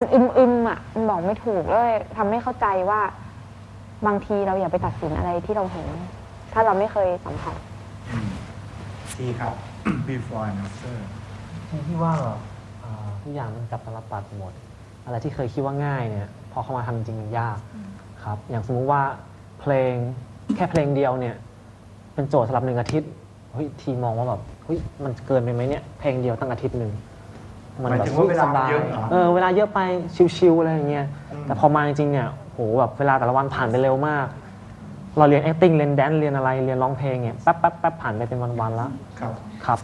อึมอึมๆอะมันบอกไม่ถูกเลยทำให้เข้าใจว่าบางทีเราอย่าไปตัดสินอะไรที่เราเห็น ถ้าเราไม่เคยสัมผัสอืมทีครับ before and after จริงที่ว่าเอ่อทุกอย่างมันกลับตลปัดหมด อะไรที่เคยคิดว่าง่ายเนี่ย พอเข้ามาทำจริงๆมันยากครับ อย่างสมมุติว่าเพลงแค่เพลงเดียวเนี่ย เป็นโจทย์สำหรับหนึ่งอาทิตย์เฮ้ยทีมองว่าแบบเฮ้ยมันเกินไปไหมเนี่ยเพลงเดียวตั้งอาทิตย์หนึ่ง หมายถึงว่าเวลามันเยอะเหรอ เออเวลาเยอะไปชิวๆอะไรอย่างเงี้ยอืมแต่พอมาจริงๆเนี่ยโหแบบเวลาแต่ละวันผ่านไปเร็วมาก เราเรียน acting เรียน dance เรียนอะไรเรียนร้องเพลงเนี่ยแป๊บแป๊บแป๊บผ่านไปเป็นวันๆแล้วครับ ครับ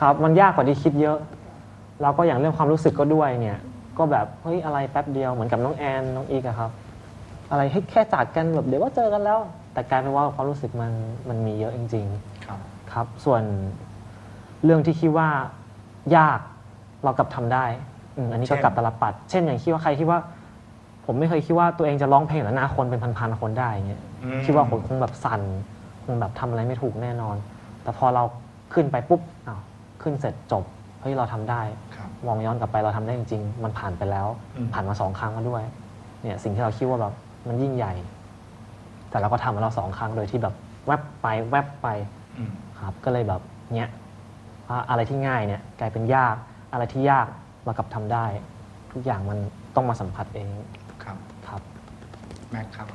ครับมันยากกว่าที่คิดเยอะ แล้วก็อย่างเรื่องความรู้สึกก็ด้วยเนี่ย ก็แบบเฮ้ยอะไรแป๊บเดียวเหมือนกับน้องแอนน้องอีกอะครับ อะไรให้แค่จากกันแบบเดี๋ยวก็เจอกันแล้ว แต่กลายเป็นว่าความรู้สึกมันมันมีเยอะจริงครับๆครับ ส่วนเรื่องที่คิดว่ายากเรากลับทำได้อืมอันนี้ก็เช่น กลับตลปัด เช่นอย่างคิดว่าใครคิดว่า ผมไม่เคยคิดว่าตัวเองจะร้องเพลงต่อหน้าคนเป็นพันๆคนได้อย่างเงี้ย อืมคิดว่าผมคงแบบสั่นคงแบบทำอะไรไม่ถูกแน่นอน แต่พอเราขึ้นไปปุ๊บอ้าวขึ้นเสร็จจบเฮ้ยเราทำได้ ครับ มองย้อนกลับไปเราทำได้จริงๆ มันผ่านไปแล้ว อืม ผ่านมาสองครั้งแล้วด้วย เนี่ยสิ่งที่เราคิดว่าแบบมันยิ่งใหญ่ แต่เราก็ทำมาเราสองครั้งโดยที่แบบแวบไปแวบไปอืมครับก็เลยแบบเนี้ยว่าอะไรที่ง่ายเนี่ยกลายเป็นยาก อะไรที่ยากเรากลับทำได้ ทุกอย่างมันต้องมาสัมผัสเองครับครับ แม็กครับ